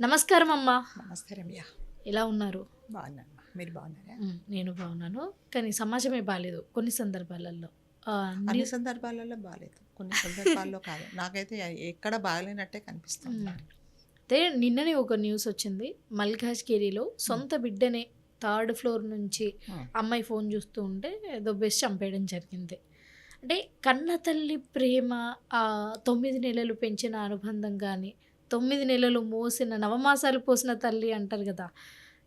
నమస్కారం అమ్మా. నమస్తే రమ్య. ఎలా ఉన్నారు? బాగున్నాను మీరు బాగున్నారా? నేను బాగున్నాను. కానీ సమాజమే బాగాలేదు కొన్ని సందర్భాలలో. అన్ని సందర్భాలలో బాగాలేదు కొన్ని సందర్భాల్లో కాదు. నాకైతే ఎక్కడ బాగాలేనట్టే కనిపిస్తుంది. అయితే నిన్ననే ఒక న్యూస్ వచ్చింది. మల్కాజ్గిరిలో సొంత బిడ్డనే థర్డ్ ఫ్లోర్ నుంచి. అమ్మాయి ఫోన్ చూస్తూ ఉంటే దొబ్బేసి చంపేయడం జరిగింది. అంటే కన్న తల్లి ప్రేమ తొమ్మిది నెలలు పెంచిన అనుబంధం కానీ తొమ్మిది నెలలు మోసిన నవమాసాలు పోసిన తల్లి అంటారు కదా.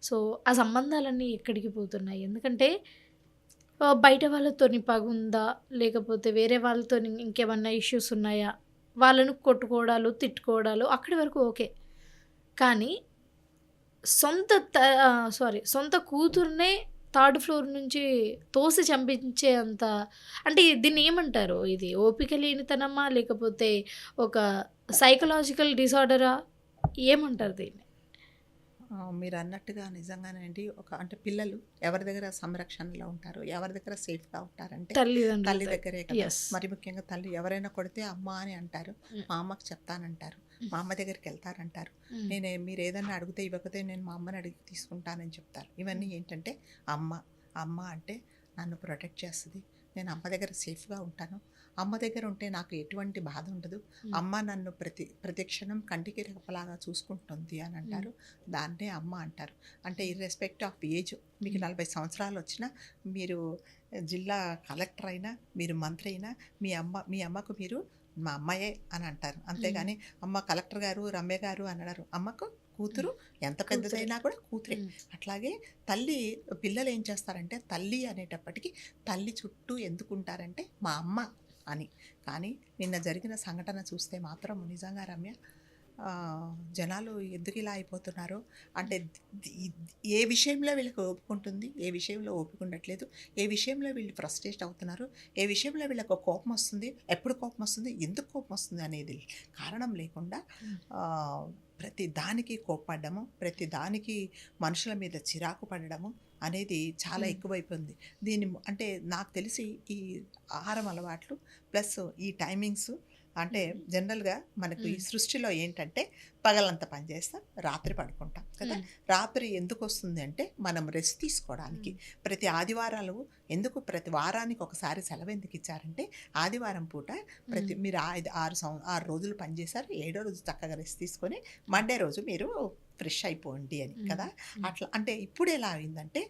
సో ఆ సంబంధాలన్నీ ఎక్కడికి పోతున్నాయి? ఎందుకంటే బయట వాళ్ళతో పగుందా లేకపోతే వేరే వాళ్ళతో ఇంకేమన్నా ఇష్యూస్ ఉన్నాయా? వాళ్ళను కొట్టుకోవడాలు తిట్టుకోవడాలు అక్కడి వరకు ఓకే. కానీ సొంత సారీ సొంత కూతుర్నే థర్డ్ ఫ్లోర్ నుంచి తోసి చంపించే అంత అంటే దీన్ని ఏమంటారు ఇది? ఓపిక లేనితనమా? లేకపోతే ఒక సైకలాజికల్ డిసార్డరా ఏమంటారు దీన్ని? మీరు అన్నట్టుగా నిజంగానండి ఒక అంటే పిల్లలు ఎవరి దగ్గర సంరక్షణలో ఉంటారు ఎవరి దగ్గర సేఫ్గా ఉంటారంటే తల్లి దగ్గరే. మరి ముఖ్యంగా తల్లి ఎవరైనా కొడితే అమ్మ అని అంటారు. మా. అమ్మకి చెప్తానంటారు మా. అమ్మ దగ్గరికి వెళ్తారంటారు. నేను మీరు ఏదైనా అడిగితే ఇవ్వకపోతే నేను మా అమ్మని అడిగి తీసుకుంటానని చెప్తారు. ఇవన్నీ ఏంటంటే అమ్మ అమ్మ అంటే నన్ను ప్రొటెక్ట్ చేస్తుంది నేను అమ్మ దగ్గర సేఫ్గా ఉంటాను అమ్మ దగ్గర ఉంటే నాకు ఎటువంటి బాధ ఉండదు. అమ్మ నన్ను ప్రతి ప్రతి క్షణం కంటికి రెప్పలాగా చూసుకుంటుంది అని అంటారు. దాన్నే అమ్మ అంటారు. అంటే ఇర్రెస్పెక్ట్ ఆఫ్ ఏజ్ మీకు. నలభై సంవత్సరాలు వచ్చినా మీరు జిల్లా కలెక్టర్ అయినా మీరు మంత్రి అయినా మీ అమ్మ మీ అమ్మకు మీరు మా అమ్మాయే అని అంటారు. అంతేగాని అమ్మ కలెక్టర్ గారు రమ్య గారు అనడారు అమ్మకు కూతురు ఎంత పెద్దదైనా కూడా కూతురే. అట్లాగే తల్లి పిల్లలు ఏం చేస్తారంటే తల్లి అనేటప్పటికీ తల్లి చుట్టూ ఎందుకుంటారంటే మా అమ్మ. అని. కానీ నిన్న జరిగిన సంఘటన చూస్తే మాత్రం నిజంగా రమ్య జనాలు ఎందుకు ఇలా అయిపోతున్నారో అంటే ఏ విషయంలో వీళ్ళకి ఓపుకుంటుంది ఏ విషయంలో ఓపిక ఉండట్లేదు ఏ విషయంలో వీళ్ళు ఫ్రస్ట్రేట్ అవుతున్నారు ఏ విషయంలో వీళ్ళకి కోపం వస్తుంది ఎప్పుడు కోపం వస్తుంది ఎందుకు కోపం వస్తుంది అనేది కారణం లేకుండా ప్రతి దానికి కోప్పడము ప్రతి దానికి మనుషుల మీద చిరాకు పడడము అనేది చాలా. ఎక్కువైపోయింది. దీని అంటే నాకు తెలిసి ఈ ఆహారం అలవాట్లు ప్లస్ ఈ టైమింగ్స్ అంటే జనరల్గా మనకు ఈ. సృష్టిలో ఏంటంటే పగలంతా పని చేస్తాం రాత్రి పడుకుంటాం కదా! రాత్రి ఎందుకు వస్తుంది అంటే మనం రెస్ట్ తీసుకోవడానికి. ప్రతి ఆదివారాలు ఎందుకు ప్రతి వారానికి ఒకసారి సెలవు ఎందుకు ఇచ్చారంటే ఆదివారం పూట ప్రతి మీరు ఐదు ఆరు సం ఆరు రోజులు పనిచేశారు ఏడో రోజు చక్కగా రెస్ట్ తీసుకొని మండే రోజు మీరు ఫ్రెష్ అయిపోండి అని కదా? అట్లా అంటే ఇప్పుడు ఎలా అయిందంటే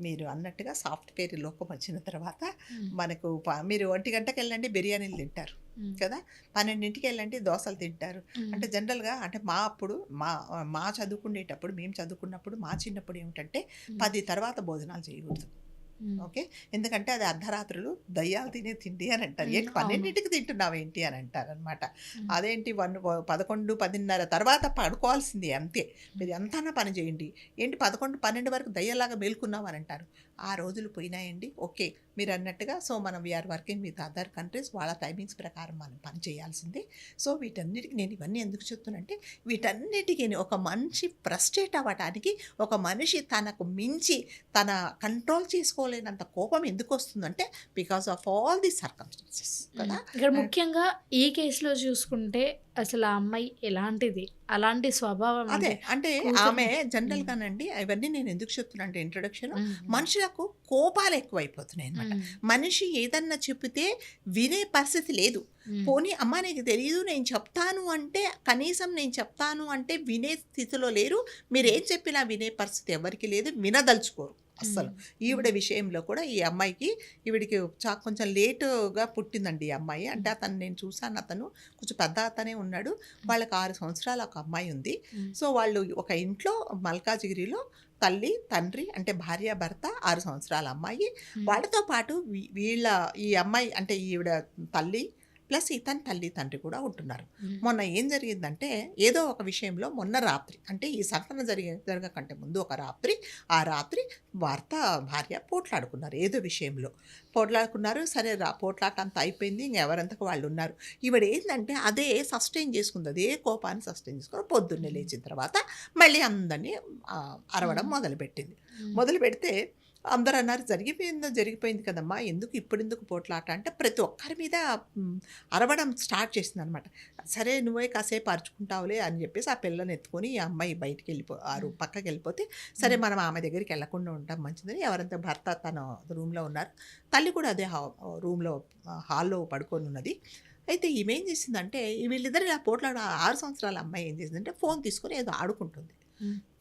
మీరు అన్నట్టుగా సాఫ్ట్వేర్ లోకం వచ్చిన తర్వాత మనకు మీరు ఒంటి గంటకి వెళ్ళండి బిర్యానీలు తింటారు కదా? పన్నెండింటికి వెళ్ళండి దోశలు తింటారు. అంటే జనరల్గా అంటే మా అప్పుడు మా మా చదువుకునేటప్పుడు మేము చదువుకున్నప్పుడు మా చిన్నప్పుడు ఏమిటంటే పది తర్వాత భోజనాలు చేయకూడదు. ఓకే? ఎందుకంటే అది అర్ధరాత్రులు దయ్యాలు తినే తిండి అని అంటారు. ఏంటి? అవును. పన్నెండింటికి తింటున్నావు ఏంటి అని అంటారు అనమాట ఉమ్, అదేంటి? వన్ పదకొండు పదిన్నర తర్వాత పడుకోవాల్సింది అంతే. మీరు ఎంతైనా పని చేయండి. ఏంటి? పదకొండు పన్నెండు వరకు దయ్యలాగా మేల్కున్నావు అని అంటారు. ఆ రోజులు పోయినాయండి. ఓకే మీరు అన్నట్టుగా సో మనం we are working with other countries వాళ్ళ టైమింగ్స్ ప్రకారం మనం పని చేయాల్సిందే. సో వీటన్నిటికి నేను ఇవన్నీ ఎందుకు చెప్తున్నానంటే వీటన్నిటికీ ఒక మనిషి ఫ్రస్ట్రేట్ అవ్వటానికి ఒక మనిషి తనకు మించి తన కంట్రోల్ చేసుకోలేనంత కోపం ఎందుకు వస్తుందంటే because of all the circumstances కదా? ఇక్కడ ముఖ్యంగా ఈ కేసులో చూసుకుంటే అసలు ఆ అమ్మాయి ఎలాంటిది? అలాంటి స్వభావం అదే అంటే- ఆమె జనరల్ గానండి అవన్నీ నేను ఎందుకు చెప్తున్నా అంటే ఇంట్రొడక్షన్ మనుషులకు కోపాలు ఎక్కువైపోతున్నాయి అనమాట మనిషి ఏదన్నా చెప్తే వినే పరిస్థితి లేదు. పోనీ అమ్మ నీకు తెలియదు నేను చెప్తాను అంటే కనీసం నేను చెప్తాను అంటే వినే స్థితిలో లేరు. మీరు ఏం చెప్పినా వినే పరిస్థితి ఎవరికి లేదు. వినదలుచుకోరు. అస్సలు. ఈవిడ విషయంలో కూడా ఈ అమ్మాయికి ఈవిడికి చా కొంచెం లేటుగా పుట్టిందండి ఈ అమ్మాయి. అంటే అతను నేను చూసాను అతను కొంచెం పెద్ద అతనే ఉన్నాడు. వాళ్ళకి ఆరు సంవత్సరాల ఒక అమ్మాయి ఉంది. సో వాళ్ళు ఒక ఇంట్లో మల్కాజిగిరిలో తల్లి తండ్రి అంటే భార్య భర్త ఆరు సంవత్సరాల అమ్మాయి. వాళ్ళతో పాటు వీళ్ళ ఈ అమ్మాయి అంటే ఈవిడ తల్లి ప్లస్ ఇతని తల్లి తండ్రి కూడా ఉంటున్నారు. మొన్న ఏం జరిగిందంటే ఏదో ఒక విషయంలో మొన్న రాత్రి అంటే ఈ సంఘటన జరిగే జరగకంటే ముందు ఒక రాత్రి ఆ రాత్రి భర్త భార్య పోట్లాడుకున్నారు ఏదో విషయంలో. పోట్లాడుకున్నారు సరే రా పోట్లాట అంతా అయిపోయింది ఇంక ఎవరంతకు వాళ్ళు ఉన్నారు. ఈవిడ ఏంటంటే అదే సస్టైన్ చేసుకుంది అదే కోపాన్ని సస్టైన్ చేసుకుని పొద్దున్నే లేచిన తర్వాత మళ్ళీ అందరినీ అరవడం. మొదలుపెట్టింది. మొదలు పెడితే అందరూ అన్నారు జరిగిపోయిందో జరిగిపోయింది కదమ్మా ఎందుకు ఇప్పుడు ఎందుకు పోట్లాట? అంటే ప్రతి ఒక్కరి మీద అరవడం స్టార్ట్ చేసింది అనమాట సరే నువ్వే కాసేపు అరుచుకుంటావులే అని చెప్పేసి ఆ పిల్లని ఎత్తుకొని ఈ అమ్మాయి బయటికి వెళ్ళిపో ఆ రూ- పక్కకి వెళ్ళిపోతే సరే మనం ఆమె దగ్గరికి వెళ్ళకుండా ఉంటాం మంచిదని. ఎవరంతా భర్త తన రూమ్లో ఉన్నారు. తల్లి కూడా అదే హా రూమ్లో హాల్లో పడుకొని ఉన్నది. అయితే ఈమె ఏం చేసిందంటే వీళ్ళిద్దరు ఇలా పోట్లాడు ఆరు సంవత్సరాల అమ్మాయి ఏం చేసిందంటే ఫోన్ తీసుకొని ఏదో ఆడుకుంటుంది.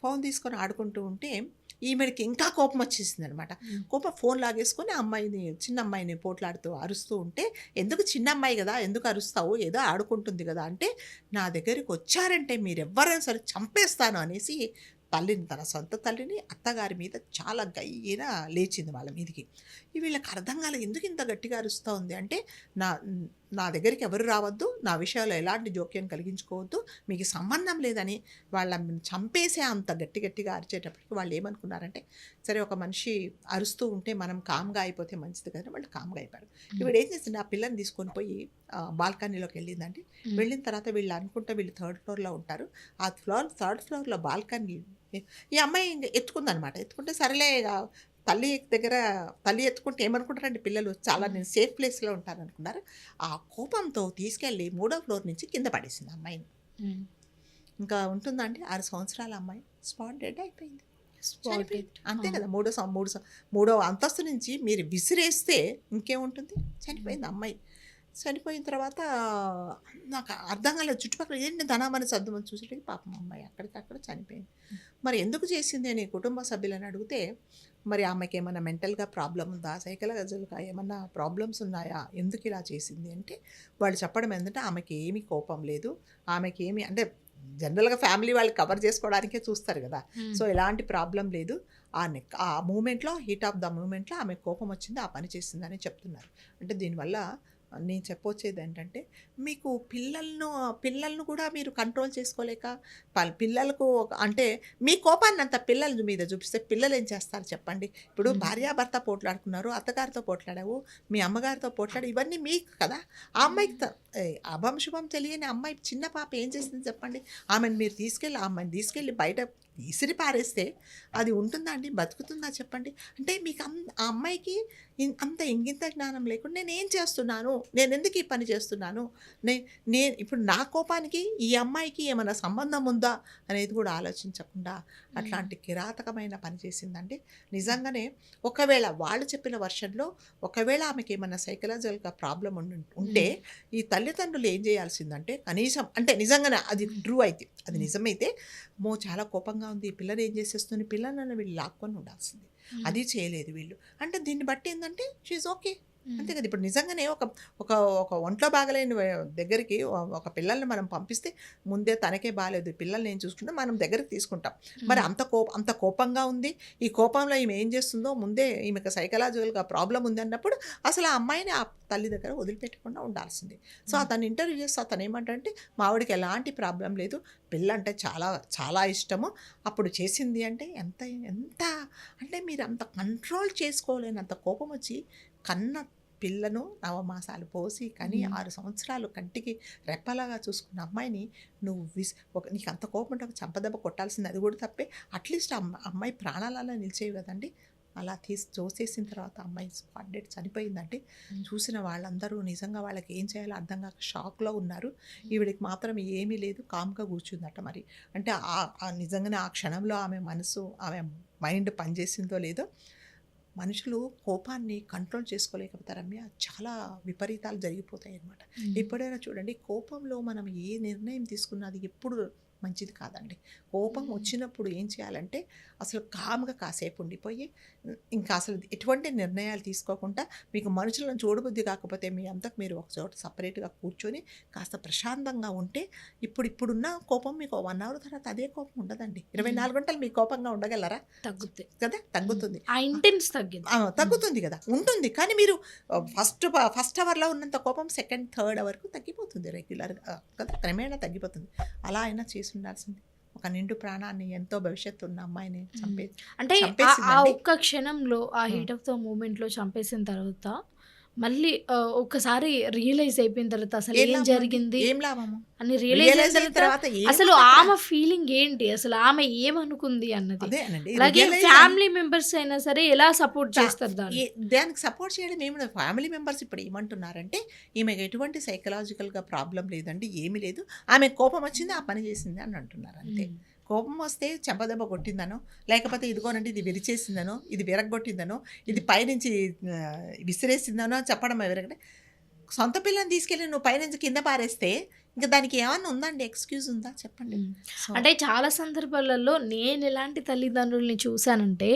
ఫోన్ తీసుకొని ఆడుకుంటూ ఉంటే ఈమెడికి ఇంకా కోపం వచ్చేసింది అనమాట. కోపం ఫోన్ లాగేసుకొని అమ్మాయిని చిన్న అమ్మాయిని పోట్లాడుతూ అరుస్తూ ఉంటే ఎందుకు చిన్న అమ్మాయి కదా? ఎందుకు అరుస్తావు? ఏదో ఆడుకుంటుంది కదా? అంటే నా దగ్గరికి వచ్చారంటే మీరెవ్వరైనా సరే చంపేస్తాను అనేసి తల్లిని తన సొంత తల్లిని అత్తగారి మీద చాలా గయ్యిన లేచింది వాళ్ళ మీదకి. వీళ్ళకి అర్థం కాలేదు. ఎందుకు ఇంత గట్టిగా అరుస్తూ ఉంది? అంటే నా నా దగ్గరికి ఎవరు రావద్దు. నా విషయాల్లో ఎలాంటి జోక్యం కలిగించుకోవద్దు. మీకు సంబంధం లేదని వాళ్ళ చంపేసే అంత గట్టి గట్టిగా అరిచేటప్పటికి వాళ్ళు ఏమనుకున్నారంటే సరే ఒక మనిషి అరుస్తూ ఉంటే మనం కామ్గా అయిపోతే మంచిది కదా వాళ్ళు కామ్గా అయిపోయారు. ఇప్పుడు ఏం చేసింది? ఆ పిల్లని తీసుకొని పోయి బాల్కనీలోకి వెళ్ళిందండి. వెళ్ళిన తర్వాత వీళ్ళు అనుకుంటే వీళ్ళు థర్డ్ ఫ్లోర్లో ఉంటారు. ఆ ఫ్లోర్ థర్డ్ ఫ్లోర్లో బాల్కనీ ఈ అమ్మాయి ఎత్తుకుందనమాట ఎత్తుకుంటే సరేలే తల్లి దగ్గర తల్లి ఎత్తుకుంటే ఏమనుకుంటారంటే పిల్లలు? చాలా నేను సేఫ్ ప్లేస్లో ఉంటాను అనుకున్నారు ఆ కోపంతో తీసుకెళ్ళి మూడో ఫ్లోర్ నుంచి కింద పడేసింది అమ్మాయిని. ఇంకా ఉంటుందండి ఆరు సంవత్సరాల అమ్మాయి. స్పాట్ డెడ్ అయిపోయింది. అంతే. కదా మూడో మూడు మూడో అంతస్తు నుంచి మీరు విసిరేస్తే ఇంకేముంటుంది? చనిపోయింది అమ్మాయి. చనిపోయిన తర్వాత నాకు అర్థం కాలేదు. చుట్టుపక్కల ఏంటి ధనామని సర్దుమని చూసేటికి పాపం అమ్మాయి అక్కడికక్కడ చనిపోయింది. మరి ఎందుకు చేసింది అని కుటుంబ సభ్యులను అడిగితే మరి ఆమెకి ఏమైనా మెంటల్గా ప్రాబ్లం ఉందా సైకలాజికల్గా ఏమన్నా ప్రాబ్లమ్స్ ఉన్నాయా? ఎందుకు ఇలా చేసింది? అంటే వాళ్ళు చెప్పడం ఏంటంటే ఆమెకి ఏమీ కోపం లేదు. ఆమెకి ఏమి అంటే జనరల్గా ఫ్యామిలీ వాళ్ళు కవర్ చేసుకోవడానికే చూస్తారు కదా. సో ఎలాంటి ప్రాబ్లం లేదు. ఆ నెక్ ఆ మూమెంట్లో హీట్ ఆఫ్ ద మూమెంట్లో ఆమె కోపం వచ్చింది ఆ పని చేసిందని చెప్తున్నారు. అంటే దీనివల్ల నేను చెప్పొచ్చేది ఏంటంటే మీకు పిల్లలను పిల్లలను కూడా మీరు కంట్రోల్ చేసుకోలేక ప- పిల్లలకు అంటే మీ కోపాన్ని అంత పిల్లల మీద చూపిస్తే పిల్లలు ఏం చేస్తారు చెప్పండి? ఇప్పుడు. భార్యాభర్త పోట్లాడుకున్నారు అత్తగారితో పోట్లాడావు మీ అమ్మగారితో పోట్లాడు ఇవన్నీ మీకు కదా? ఆ అమ్మాయికి అభం శుభం తెలియని అమ్మాయి చిన్న పాప ఏం చేసింది చెప్పండి? ఆమెను మీరు తీసుకెళ్ళి ఆ అమ్మాయిని తీసుకెళ్ళి బయట విసిరి పారేస్తే అది ఉంటుందా అండి? బతుకుతుందా చెప్పండి. అంటే మీకు అం- ఆ అమ్మాయికి అంత ఇంగింత జ్ఞానం లేకుండా నేను ఏం చేస్తున్నాను? నేను ఎందుకు ఈ పని చేస్తున్నాను? నే నేను ఇప్పుడు నా కోపానికి ఈ అమ్మాయికి ఏమైనా సంబంధం ఉందా? అనేది కూడా ఆలోచించకుండా అట్లాంటి కిరాతకమైన పని చేసిందండి. నిజంగానే ఒకవేళ వాళ్ళు చెప్పిన వర్షన్లో ఒకవేళ ఆమెకి ఏమైనా సైకలాజికల్గా ప్రాబ్లం ఉంటే ఈ తల్లిదండ్రులు ఏం చేయాల్సిందంటే కనీసం అంటే నిజంగానే అది ట్రూ అయితే అది. నిజమైతే మో చాలా కోపంగా ఉంది ఈ పిల్లని ఏం చేసేస్తుంది? పిల్లలను వీళ్ళు లాక్కొని ఉండాల్సింది. అది చేయలేదు వీళ్ళు. అంటే దీన్ని బట్టి ఏంటంటే షీజ్ ఓకే. అంతే కదా. ఇప్పుడు నిజంగానే ఒక ఒక ఒక ఒంట్లో బాగలేని దగ్గరికి ఒక పిల్లల్ని మనం పంపిస్తే ముందే తనకే బాగాలేదు పిల్లల్ని ఏం చూసుకుంటే మనం దగ్గరికి తీసుకుంటాం. మరి అంత కోప అంత కోపంగా ఉంది. ఈ కోపంలో ఈమె ఏం చేస్తుందో ముందే ఈమెకు సైకలాజికల్గా ప్రాబ్లం ఉంది అన్నప్పుడు అసలు ఆ అమ్మాయిని ఆ తల్లి దగ్గర వదిలిపెట్టకుండా ఉండాల్సింది. సో. అతను ఇంటర్వ్యూ చేస్తే అతను ఏమంటే మా ఆవిడకి ఎలాంటి ప్రాబ్లం లేదు. పిల్ల అంటే చాలా చాలా ఇష్టము. అప్పుడు చేసింది అంటే ఎంత ఎంత అంటే మీరు అంత కంట్రోల్ చేసుకోలేనంత కోపం వచ్చి కన్న పిల్లను నవమాసాలు పోసి కానీ. ఆరు సంవత్సరాలు కంటికి రెప్పలాగా చూసుకున్న అమ్మాయిని నువ్వు విస్ ఒక నీకు అంత కోపం ఉంటే ఒక చంపదెబ్బ కొట్టాల్సింది అది కూడా తప్పే. అట్లీస్ట్ అమ్మ అమ్మాయి ప్రాణాలలో నిలిచేవి కదండి. అలా తీసి చూసేసిన తర్వాత అమ్మాయి స్పాట్ డెడ్ చనిపోయిందంటే. చూసిన వాళ్ళందరూ నిజంగా వాళ్ళకి ఏం చేయాలో అర్థం కాక షాక్లో ఉన్నారు. ఈవిడికి మాత్రం ఏమీ లేదు కామ్గా కూర్చుందట మరి. అంటే ఆ- ఆ నిజంగానే ఆ క్షణంలో ఆమె మనసు ఆమె మైండ్ పనిచేసిందో లేదో మనుషులు కోపాన్ని కంట్రోల్ చేసుకోలేకపోతారు రమ్య చాలా విపరీతాలు జరిగిపోతాయి అన్నమాట మ్. ఎప్పుడైనా చూడండి కోపంలో మనం ఏ నిర్ణయం తీసుకున్నది ఎప్పుడు మంచిది కాదండి కోపం. వచ్చినప్పుడు ఏం చేయాలంటే అసలు కామ్గా కాసేపు ఉండిపోయి ఇంకా అసలు ఎటువంటి నిర్ణయాలు తీసుకోకుండా మీకు మనుషులను చూడబుద్ధి కాకపోతే మీ అంతకు మీరు ఒక చోట సపరేట్గా కూర్చొని కాస్త ప్రశాంతంగా ఉంటే ఇప్పుడు ఇప్పుడున్న కోపం మీకు వన్ అవర్ తర్వాత అదే కోపం ఉండదండి. ఇరవై. నాలుగు గంటలు మీ కోపంగా ఉండగలరా? తగ్గుతాయి కదా? తగ్గుతుంది. ఆ ఇంటెన్స్ తగ్గింది ఆ, తగ్గుతుంది కదా? ఉంటుంది. కానీ మీరు ఫస్ట్ ఫస్ట్ అవర్లో ఉన్నంత కోపం సెకండ్ థర్డ్ అవర్కు తగ్గిపోతుంది రెగ్యులర్గా కదా? క్రమేణా తగ్గిపోతుంది. అలా అయినా చేసి ఉండాల్సింది. ఒక నిండు ప్రాణాన్ని ఎంతో భవిష్యత్తు ఉన్న అమ్మాయిని చంపే అంటే ఆ-. ఒక్క క్షణంలో ఆ. హీట్ ఆఫ్ ద మూమెంట్లో చంపేసిన తర్వాత మళ్ళీ ఆహ్, ఒక్కసారి రియలైజ్ అయిపోయిన తర్వాత అసలు ఏం? జరిగింది? అని రియలైజ్ అయిన తర్వాత అసలు? ఆమె ఫీలింగ్ ఏంటి? అసలు ఆమె ఏమనుకుంది అన్నది. అలాగే ఫ్యామిలీ మెంబర్స్ అయినా సరే ఎలా సపోర్ట్ చేస్తారు దాన్ని? దానికి సపోర్ట్ చేయడం ఏమి ఫ్యామిలీ మెంబర్స్ ఇప్పుడు ఏమంటున్నారంటే ఈమెకు ఎటువంటి సైకలాజికల్గా ప్రాబ్లం లేదండి ఏమీ లేదు. ఆమె కోపం వచ్చింది ఆ పని చేసింది అని అంటున్నారు అంతే. కోపం వస్తే చెంపదెబ్బ కొట్టిందనో లేకపోతే ఇదిగోనండి ఇది విరిచేసిందనో ఇది విరగొట్టిందనో ఇది పైనుంచి విసిరేసిందనో చెప్పడం ఎవరికంటే సొంత పిల్లని తీసుకెళ్ళి నువ్వు పైనుంచి కింద పారేస్తే ఇంకా దానికి ఏమన్నా ఉందండి ఎక్స్క్యూజ్ ఉందా చెప్పండి? అంటే చాలా సందర్భాలలో నేను ఎలాంటి తల్లిదండ్రుల్ని చూశానంటే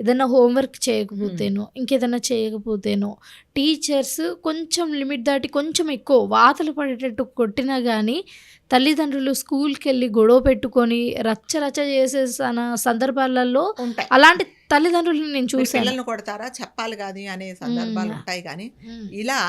ఏదైనా హోంవర్క్ చేయకపోతేనో ఇంకేదైనా చేయకపోతేనో టీచర్స్ కొంచెం లిమిట్ దాటి కొంచెం ఎక్కువ వాతలు పడేటట్టు కొట్టినా కానీ తల్లిదండ్రులు స్కూల్కి వెళ్ళి గొడవ పెట్టుకొని రచ్చ రచ్చ చేసే సన- సందర్భాలలో అలాంటి తల్లిదండ్రులను నేను చూశాను పిల్లల్ని కొడతారా చెప్పాలి కాదు అనే సందర్భాలు. ఉంటాయి కానీ. ఇలా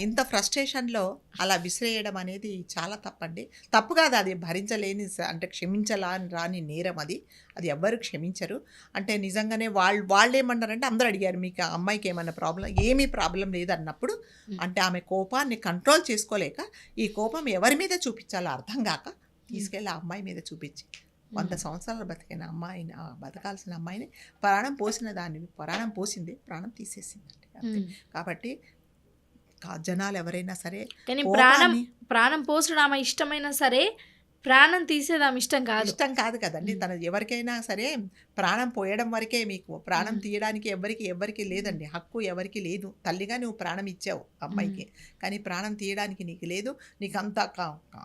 ఇంత ఫ్రస్ట్రేషన్లో అలా విసిరేయడం అనేది చాలా తప్పండి. తప్పు కాదు అది భరించలేని అంటే క్షమించలా రాని నేరం అది. అది ఎవ్వరు క్షమించరు. అంటే నిజంగానే వాళ్ళు వాళ్ళు ఏమన్నారంటే అందరూ అడిగారు మీకు ఆ అమ్మాయికి ఏమైనా ప్రాబ్లం ఏమీ ప్రాబ్లం లేదన్నప్పుడు. అంటే ఆమె కోపాన్ని కంట్రోల్ చేసుకోలేక ఈ కోపం ఎవరి మీద చూపించాలో అర్థం కాక తీసుకెళ్ళి ఆ అమ్మాయి మీద చూపించి వంద సంవత్సరాలు బతికిన అమ్మాయిని బతకాల్సిన అమ్మాయిని ప్రాణం పోసిన దాన్ని ప్రాణం పోసింది ప్రాణం తీసేసిందండి ఉమ్. కాబట్టి జనాలు ఎవరైనా సరే కానీ ప్రాణం ప్రాణం పోసడం ఆమె ఇష్టమైనా సరే ప్రాణం తీసేది ఆమె ఇష్టం కాదు. ఇష్టం కాదు కదండి. తన ఎవరికైనా సరే ప్రాణం పోయడం వరకే మీకు ప్రాణం. తీయడానికి ఎవరికి ఎవరికి లేదండి. హక్కు ఎవరికి లేదు. తల్లిగా నువ్వు ప్రాణం ఇచ్చావు అమ్మాయికి. కానీ ప్రాణం తీయడానికి నీకు లేదు. నీకు అంత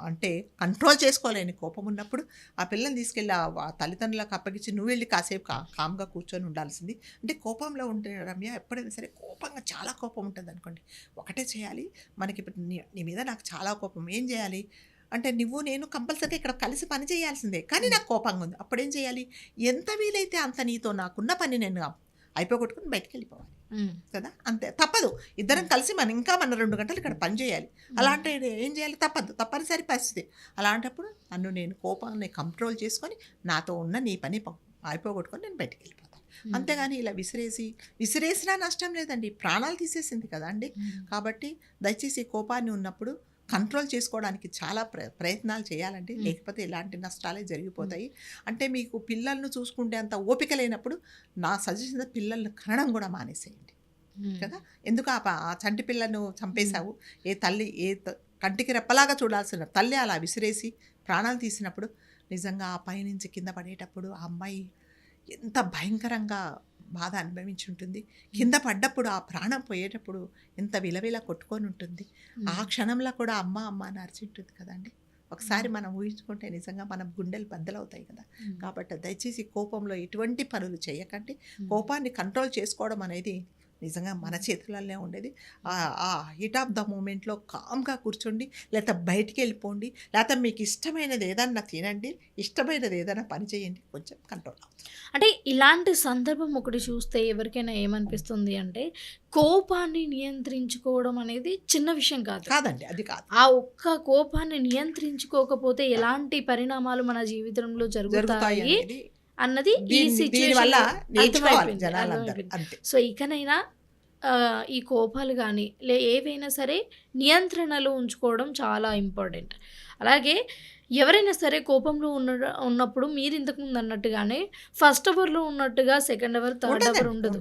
అంటే కంట్రోల్ చేసుకోలేని కోపం ఉన్నప్పుడు ఆ పిల్లని తీసుకెళ్ళి ఆ తల్లిదండ్రులకు అప్పగించి నువ్వు వెళ్ళి కాసేపు కా కామ్గా కూర్చొని ఉండాల్సింది. అంటే కోపంలో ఉంటే రమ్య ఎప్పుడైనా సరే కోపంగా చాలా కోపం ఉంటుంది అనుకోండి ఒకటే చేయాలి. మనకి నీ మీద నాకు చాలా కోపం. ఏం చేయాలి? అంటే నువ్వు నేను కంపల్సరీ ఇక్కడ కలిసి పని చేయాల్సిందే. కానీ నాకు కోపంగా ఉంది. అప్పుడేం చేయాలి? ఎంత వీలైతే అంత నీతో నాకున్న పని నేను అయిపోగొట్టుకుని బయటికి వెళ్ళిపోవాలి. కదా? అంతే. తప్పదు. ఇద్దరం కలిసి మనం ఇంకా మన రెండు గంటలు ఇక్కడ పని చేయాలి. అలాంటి ఏం చేయాలి? తప్పదు. తప్పనిసరి పరిస్థితి. అలాంటప్పుడు నన్ను నేను కోపాన్ని కంట్రోల్ చేసుకొని నాతో ఉన్న నీ పని అయిపోగొట్టుకొని నేను బయటికి వెళ్ళిపోతాను. అంతేగాని ఇలా విసిరేసి విసిరేసినా నష్టం లేదండి. ప్రాణాలు తీసేసింది కదా అండి. కాబట్టి దయచేసి కోపాన్ని ఉన్నప్పుడు కంట్రోల్ చేసుకోవడానికి చాలా ప్ర ప్రయత్నాలు చేయాలండి. లేకపోతే ఇలాంటి నష్టాలే జరిగిపోతాయి. అంటే మీకు పిల్లల్ని చూసుకుంటే అంత ఓపిక లేనప్పుడు నా సజెషన్ పిల్లల్ని కనడం కూడా మానేసేయండి. కదా? ఎందుకు ఆ చంటి పిల్లను చంపేశావు? ఏ తల్లి ఏ కంటికి రెప్పలాగా చూడాల్సిన తల్లి అలా విసిరేసి ప్రాణాలు తీసినప్పుడు నిజంగా ఆ పైనుంచి కింద పడేటప్పుడు ఆ అమ్మాయి ఎంత భయంకరంగా బాధ అనుభవించి ఉంటుంది. కింద పడ్డప్పుడు ఆ ప్రాణం పోయేటప్పుడు ఎంత విలవిల కొట్టుకొని ఉంటుంది. ఆ క్షణంలో కూడా అమ్మ అమ్మ అని అరిచి ఉంటుంది కదండి. ఒకసారి మనం ఊహించుకుంటే నిజంగా మన గుండెలు బద్దలవుతాయి కదా. కాబట్టి దయచేసి కోపంలో ఎటువంటి పనులు చేయకండి. కోపాన్ని కంట్రోల్ చేసుకోవడం అనేది నిజంగా మన చేతులనే ఉండేది. ఆ- హీట్ ఆఫ్ ద మూమెంట్లో కామ్గా కూర్చోండి లేకపోతే బయటికి వెళ్ళిపోండి లేకపోతే మీకు ఇష్టమైనది ఏదన్నా తినండి ఇష్టమైనది ఏదైనా పని చేయండి కొంచెం కంట్రోల్ అంటే ఇలాంటి సందర్భం ఒకటి చూస్తే ఎవరికైనా ఏమనిపిస్తుంది అంటే కోపాన్ని నియంత్రించుకోవడం అనేది చిన్న విషయం కాదు. కాదండి అది కాదు. ఆ ఒక్క కోపాన్ని నియంత్రించుకోకపోతే ఎలాంటి పరిణామాలు మన జీవితంలో జరుగుతాయి? అన్నది ఈ సిచ్యువేషన్ సో ఇకనైనా ఈ కోపాలు కానీ లే ఏవైనా సరే నియంత్రణలో ఉంచుకోవడం చాలా ఇంపార్టెంట్. అలాగే ఎవరైనా సరే కోపంలో ఉన్న ఉన్నప్పుడు మీరు ఇంతకుముందు అన్నట్టుగానే ఫస్ట్ అవర్లో ఉన్నట్టుగా సెకండ్ అవర్ థర్డ్ అవర్ ఉండదు.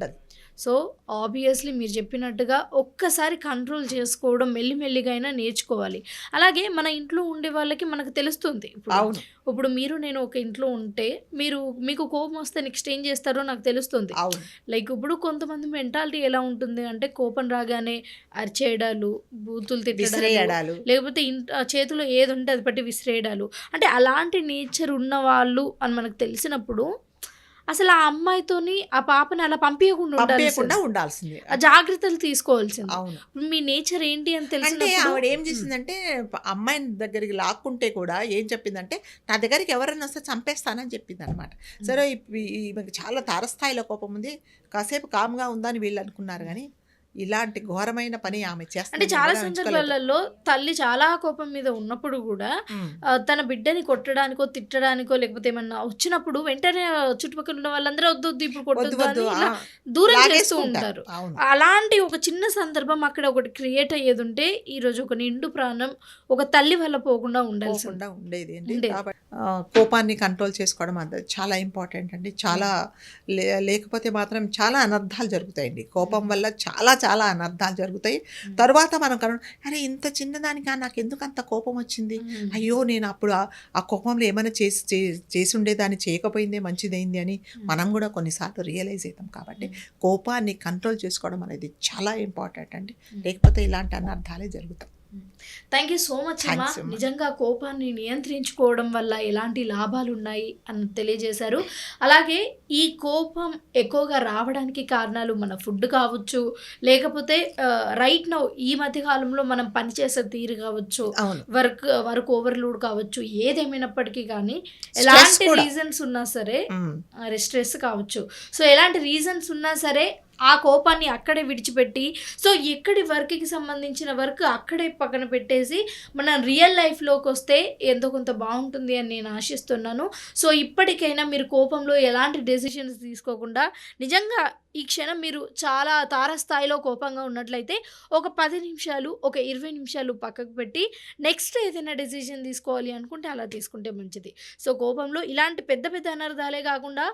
సో ఆబ్వియస్లీ మీరు చెప్పినట్టుగా ఒక్కసారి కంట్రోల్ చేసుకోవడం మెల్లిమెల్లిగా అయినా నేర్చుకోవాలి. అలాగే మన ఇంట్లో ఉండే వాళ్ళకి మనకు తెలుస్తుంది. ఇప్పుడు ఇప్పుడు మీరు నేను ఒక ఇంట్లో ఉంటే మీరు మీకు కోపం వస్తే నెక్స్ట్ ఏం చేస్తారో నాకు తెలుస్తుంది. లైక్ ఇప్పుడు కొంతమంది మెంటాలిటీ ఎలా ఉంటుంది అంటే కోపం రాగానే అరిచేయడాలు బూతులు తిట్టడాలు లేకపోతే చేతిలో ఏది ఉంటే అది పట్టి విసిరేయడాలు. అంటే అలాంటి నేచర్ ఉన్న వాళ్ళు అని మనకు తెలిసినప్పుడు అసలు ఆ అమ్మాయితోని ఆ పాపని అలా పంపించకుండా ఉండాల్సింది. జాగ్రత్తలు తీసుకోవాల్సింది. అవును. మీ నేచర్ ఏంటి అని అంటే తెలిసినప్పుడు ఆవిడ ఏం చేసిందంటే అమ్మాయిని దగ్గరికి లాక్కుంటే కూడా ఏం చెప్పిందంటే నా దగ్గరికి ఎవరైనా వస్తే చంపేస్తానని చెప్పింది అనమాట సరే చాలా తారస్థాయిలో కోపం ఉంది. కాసేపు కామ్గా ఉందని వీళ్ళు అనుకున్నారు కానీ ఇలాంటి ఘోరమైన పని ఆమె అంటే చేస్తుంది చాలా ఎవరు ఎంచుకోలేదు. సందర్భాలలో తల్లి చాలా కోపం మీద ఉన్నప్పుడు కూడా తన బిడ్డని కొట్టడానికో తిట్టడానికో లేకపోతే ఏమన్నా వచ్చినప్పుడు వెంటనే చుట్టుపక్కల ఉన్న వాళ్ళందరూ వద్దు వద్దు ఇప్పుడు కొట్టొద్దు దూరం చేస్తూ. ఉంటారు. అలాంటి ఒక చిన్న సందర్భం అక్కడ ఒకటి క్రియేట్ అయ్యేది ఉంటే ఈ రోజు ఒక నిండు ప్రాణం ఒక తల్లి వల్ల పోకుండా ఉండాల్సి ఉండేది కోపాన్ని కంట్రోల్ చేసుకోవడం అది చాలా ఇంపార్టెంట్ అండి. చాలా లేకపోతే మాత్రం చాలా అనర్థాలు జరుగుతాయండి. కోపం వల్ల చాలా చాలా అనర్థాలు జరుగుతాయి. తర్వాత మనం కను అరే ఇంత చిన్నదానికా? నాకు ఎందుకు అంత కోపం వచ్చింది? అయ్యో నేను అప్పుడు ఆ- కోపంలో ఏమైనా చేసి చే- చేసి ఉండేదాన్ని చేయకపోయిందే మంచిదైంది అని మనం కూడా కొన్నిసార్లు రియలైజ్ అవుతాం కాబట్టి కోపాన్ని కంట్రోల్ చేసుకోవడం అనేది చాలా ఇంపార్టెంట్ అండి. లేకపోతే ఇలాంటి అనర్థాలే జరుగుతాయి. థ్యాంక్ యూ సో మచ్ అమ్మా. నిజంగా కోపాన్ని నియంత్రించుకోవడం వల్ల ఎలాంటి లాభాలు ఉన్నాయి అని తెలియజేశారు అలాగే ఈ కోపం ఎక్కువగా రావడానికి కారణాలు మన ఫుడ్ కావచ్చు లేకపోతే రైట్ నౌ ఈ మధ్య కాలంలో మనం పనిచేసే తీరు కావచ్చు వర్క్ వర్క్ ఓవర్లోడ్ కావచ్చు ఏదేమైనప్పటికీ కానీ ఎలాంటి. రీజన్స్ ఉన్నా సరే. స్ట్రెస్ కావచ్చు సో ఎలాంటి రీజన్స్ ఉన్నా సరే ఆ కోపాన్ని అక్కడే విడిచిపెట్టి సో ఎక్కడి వర్క్కి సంబంధించిన వర్క్ అక్కడే పక్కన పెట్టేసి మన రియల్ లైఫ్లోకి వస్తే ఎంతో కొంత బాగుంటుంది అని నేను ఆశిస్తున్నాను. సో ఇప్పటికైనా మీరు కోపంలో ఎలాంటి డెసిషన్స్ తీసుకోకుండా నిజంగా ఈ క్షణం మీరు చాలా తారస్థాయిలో కోపంగా ఉన్నట్లయితే ఒక పది నిమిషాలు ఒక ఇరవై నిమిషాలు పక్కకు పెట్టి నెక్స్ట్ ఏదైనా డెసిషన్ తీసుకోవాలి అనుకుంటే అలా తీసుకుంటే మంచిది. సో కోపంలో ఇలాంటి పెద్ద పెద్ద అనర్థాలే కాకుండా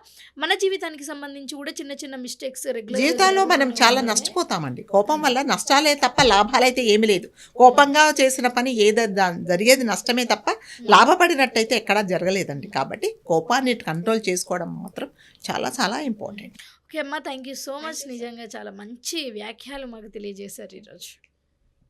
మన జీవితానికి సంబంధించి కూడా చిన్న చిన్న మిస్టేక్స్ రెగ్యులర్ జీవితంలో మనం చాలా నష్టపోతామండి. కోపం వల్ల నష్టాలే తప్ప లాభాలైతే ఏమీ లేదు. కోపంగా చేసిన పని ఏదో జరిగేది నష్టమే తప్ప లాభపడినట్టయితే ఎక్కడా జరగలేదండి. కాబట్టి కోపాన్ని కంట్రోల్ చేసుకోవడం మాత్రం చాలా చాలా ఇంపార్టెంట్ ఓకే అమ్మా థ్యాంక్ యూ సో మచ్ నిజంగా చాలా మంచి వ్యాఖ్యలు మాకు తెలియజేశారు ఈరోజు.